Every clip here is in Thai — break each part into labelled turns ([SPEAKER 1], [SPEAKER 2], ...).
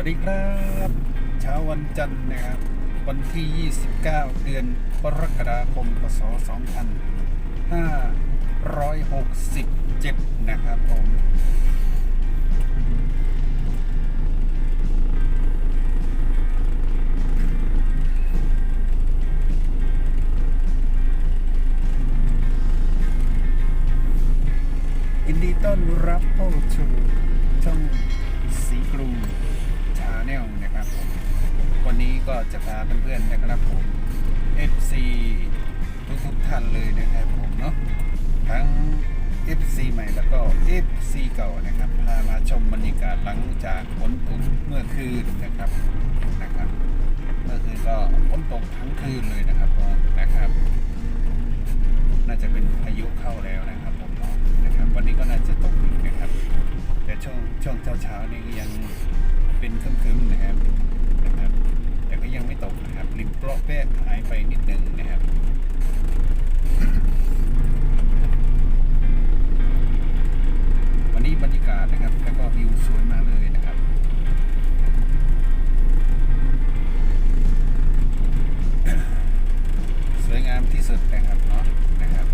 [SPEAKER 1] วัสดีครับเช้าวันจันทร์นะครับ วันที่ 29 เดือนกรกฎาคมพศ2567 นะครับผมยินดีต้อนรับเข้าสู่ช่องสีกรุง แนลนะครับผมวันนี้ก็จะพาเพื่อนๆนะครับผม FC ทุกๆท่านเลยนะครับผมเนาะทั้ง FC ใหม่แล้วก็ FC เก่านะครับพามาชมบรรยากาศหลังจากฝนตกเมื่อคืนนะครับนะครับ เมื่อคืนก็ฝนตกทั้งคืนเลยนะครับนะครับ น่าจะเป็นพายุเข้าแล้วนะครับผมเนาะนะครับ วันนี้ก็น่าจะตกอีกนะครับ แต่ช่วงช่วงเช้าเช้านี่ยัง เป็นครึ้มๆนะครับนะครับ แต่ก็ยังไม่ตกนะครับริมเปราะแปะหายไปนิดหนึ่งนะครับวันนี้บรรยากาศนะครับแล้วก็วิวสวยมากเลยนะครับสวยงามที่สุดนะครับเนาะนะครับ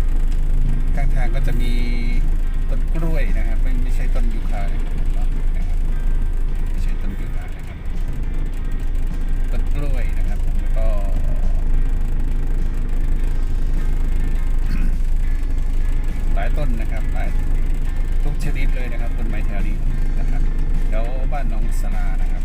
[SPEAKER 1] ข้างทางก็จะมีต้นกล้วยนะครับ ไม่ไม่ใช่ต้นยูคาเนาะนะครับานหนองสลานะครับ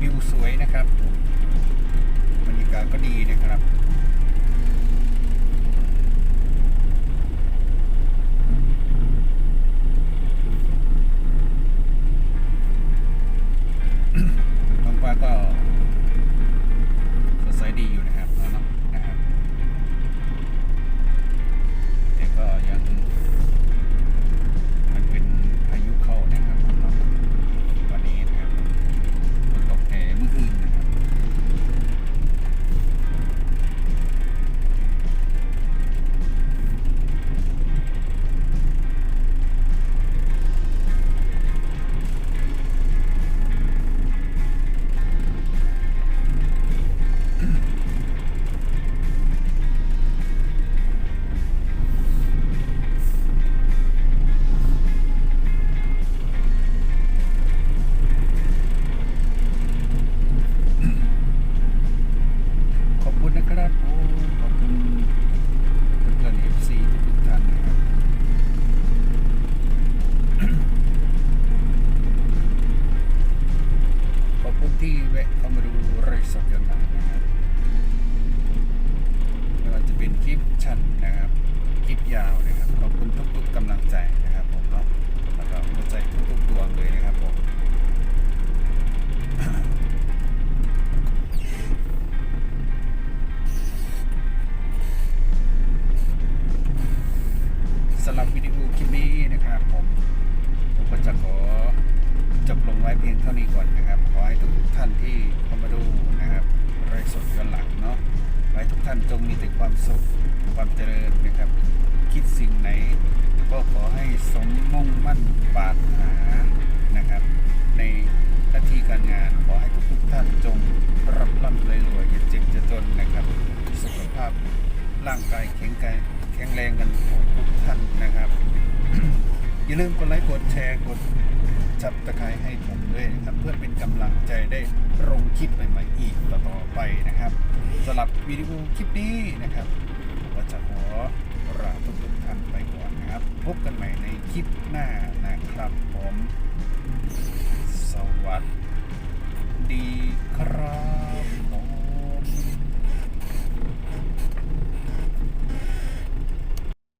[SPEAKER 1] วิวสวยนะครับบรรยากาศก็ดีนะครับ ไพียงเท่านี้ก่อนนะครับ ขอให้ทุกท่านที่เข้ามาดูนะครับไร้สดย้อนหลังเนาะขอให้ทุกท่านจงมีแต่ความสุขความเจริญนะครับ คิดสิ่งไหน ก็ขอให้สมมุ่งมั่นปรารถนานะครับ ในหน้าที่การงานขอให้ทุกๆท่านจงรับร่ำรวยรวยอย่าเจ็บจะจนนะครับ สุขภาพร่างกายแข็งแรงแข็งแรงกันทุกๆท่านนะครับ อย่าลืมกดไลค์กดแชร์กดับตะไคร้ให้ผมด้วยนะครับ เพื่อเป็นกำลังใจได้ลงคลิปใหม่ๆอีกต่อๆไปนะครับสำหรับวิดีโอคลิปนี้นะครับผมก็จะขอลาทุกท่านไปก่อนนะครับ พบกันใหม่ในคลิปหน้านะครับผม สวัสดี